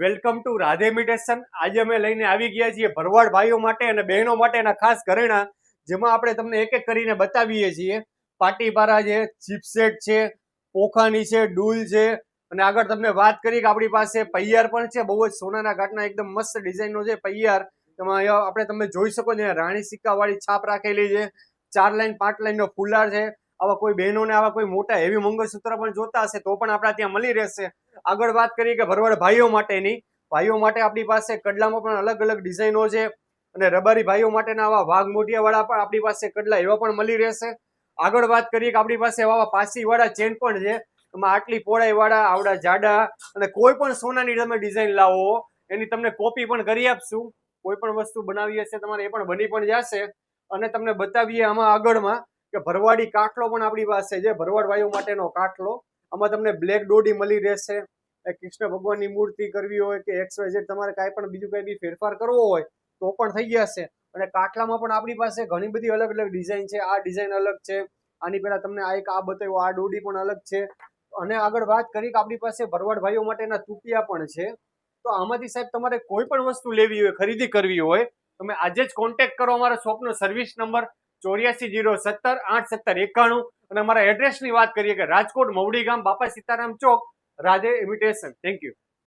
Welcome to Radhe મિટેશન આજે અમે લઈને આવી ગયા છીએ ભરવાડ ભાઈઓ માટે અને બહેનો માટેના ખાસ ઘરેણા, જેમાં આપણે તમને એક એક કરીને બતાવીએ છીએ. પાટીપારા છે ચીપસેટ છે, પોખાની છે, ડૂલ છે. અને આગળ તમને વાત કરી કે આપણી પાસે પૈયાર પણ છે, બહુ જ સોનાના ઘાટના, એકદમ મસ્ત ડિઝાઇનનો છે પૈયાર. અહીંયા આપણે તમે જોઈ શકો છો રાણી સિક્કા વાળી છાપ રાખેલી છે. ચાર લાઈન, પાંચ લાઈનનો ફુલાર છે. આવા કોઈ બહેનોને આવા કોઈ મોટા હેવી મંગળસૂત્ર પણ જોતા હશે તો પણ આપણા ત્યાં મળી રહેશે. આગળ વાત કરીએ કે ભરવાડ ભાઈઓ માટેની. ભાઈઓ માટે આપણી પાસે કડલામાં પણ અલગ અલગ ડિઝાઇનો છે અને રબારી ભાઈઓ માટેના આવા વાઘ મોઢિયાવાળા પણ આપણી પાસે કડલા એવા પણ મળી રહેશે. આગળ વાત કરીએ કે આપણી પાસે આવા પાસીવાળા ચેન પણ છે. એમાં આટલી પહોળાઈવાળા, આવડા જાડા અને કોઈ પણ સોનાની તમે ડિઝાઇન લાવો, એની તમને કોપી પણ કરી આપશું. કોઈ પણ વસ્તુ બનાવી હશે, તમારે એ પણ બની પણ જશે. અને તમને બતાવીએ આમાં આગળમાં કે ભરવાડી કાટલો પણ આપણી પાસે છે. ભરવાડ વાયુ માટેનો કાટલો. આમાં તમને બ્લેક ડોડી મળી રહેશે. કૃષ્ણ ભગવાનની મૂર્તિ કરવી હોય કે એક્સ વાય તમારે કાંઈ પણ બીજું કાંઈ બી ફેરફાર કરવો હોય તો પણ થઈ જશે અને કાટલામાં પણ આપણી પાસે ઘણી બધી અલગ અલગ ડિઝાઇન છે. આ ડિઝાઇન અલગ છે. આની પહેલાં તમને આ એક આ બતાવ્યું, આ ડોડી પણ અલગ છે. અને આગળ વાત કરી કે આપણી પાસે ભરવાડ ભાઈઓ માટેના તૂટિયા પણ છે. તો આમાંથી સાહેબ તમારે કોઈ પણ વસ્તુ લેવી હોય, ખરીદી કરવી હોય, તમે આજે જ કોન્ટેક્ટ કરો અમારા શોપનો સર્વિસ નંબર ચોર્યાસી જીરો સત્તર આઠ સત્તર એકાણું અને અમારા એડ્રેસની વાત કરીએ કે રાજકોટ મવડી ગામ બાપા સીતારામ ચોક, રાધે ઇમિટેશન થેન્ક યુ